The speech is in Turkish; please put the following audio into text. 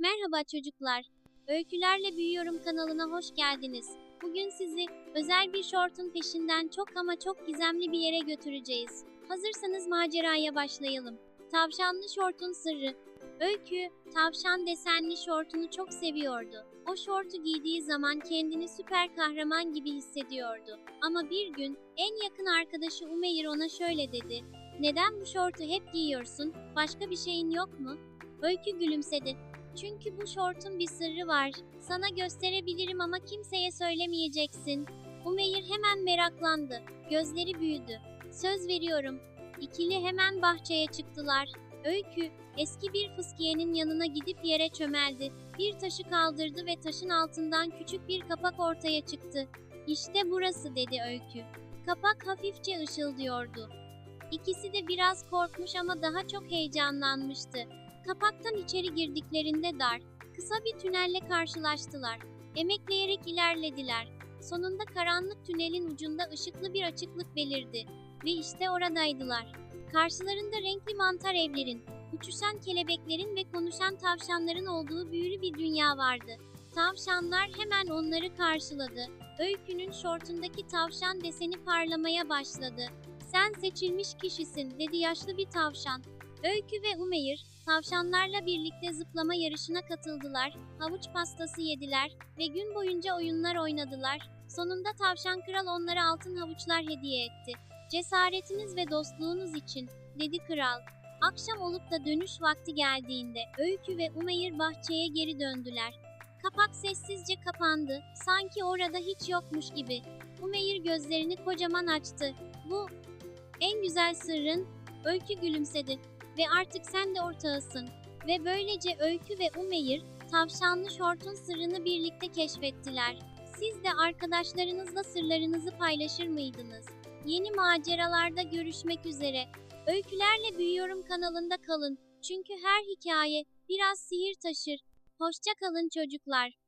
Merhaba çocuklar. Öykülerle Büyüyorum kanalına hoş geldiniz. Bugün sizi özel bir şortun peşinden çok ama çok gizemli bir yere götüreceğiz. Hazırsanız maceraya başlayalım. Tavşanlı şortun sırrı. Öykü, tavşan desenli şortunu çok seviyordu. O şortu giydiği zaman kendini süper kahraman gibi hissediyordu. Ama bir gün en yakın arkadaşı Umeyr ona şöyle dedi. Neden bu şortu hep giyiyorsun? Başka bir şeyin yok mu? Öykü gülümsedi. Çünkü bu şortun bir sırrı var. Sana gösterebilirim ama kimseye söylemeyeceksin. Umeyr hemen meraklandı. Gözleri büyüdü. Söz veriyorum. İkili hemen bahçeye çıktılar. Öykü, eski bir fıskiyenin yanına gidip yere çömeldi. Bir taşı kaldırdı ve taşın altından küçük bir kapak ortaya çıktı. İşte burası dedi Öykü. Kapak hafifçe ışıldıyordu. İkisi de biraz korkmuş ama daha çok heyecanlanmıştı. Kapaktan içeri girdiklerinde dar, kısa bir tünelle karşılaştılar. Emekleyerek ilerlediler. Sonunda karanlık tünelin ucunda ışıklı bir açıklık belirdi. Ve işte oradaydılar. Karşılarında renkli mantar evlerin, uçuşan kelebeklerin ve konuşan tavşanların olduğu büyülü bir dünya vardı. Tavşanlar hemen onları karşıladı. Öykünün şortundaki tavşan deseni parlamaya başladı. Sen seçilmiş kişisin, dedi yaşlı bir tavşan. Öykü ve Umeyr, tavşanlarla birlikte zıplama yarışına katıldılar, havuç pastası yediler ve gün boyunca oyunlar oynadılar. Sonunda tavşan kral onlara altın havuçlar hediye etti. Cesaretiniz ve dostluğunuz için, dedi kral. Akşam olup da dönüş vakti geldiğinde Öykü ve Umeyr bahçeye geri döndüler. Kapak sessizce kapandı, sanki orada hiç yokmuş gibi. Umeyr gözlerini kocaman açtı. Bu en güzel sırrın, Öykü gülümsedi ve artık sen de ortağısın. Ve böylece Öykü ve Umeyr, tavşanlı şortun sırrını birlikte keşfettiler. Siz de arkadaşlarınızla sırlarınızı paylaşır mıydınız? Yeni maceralarda görüşmek üzere. Öykülerle Büyüyorum kanalında kalın. Çünkü her hikaye biraz sihir taşır. Hoşça kalın çocuklar.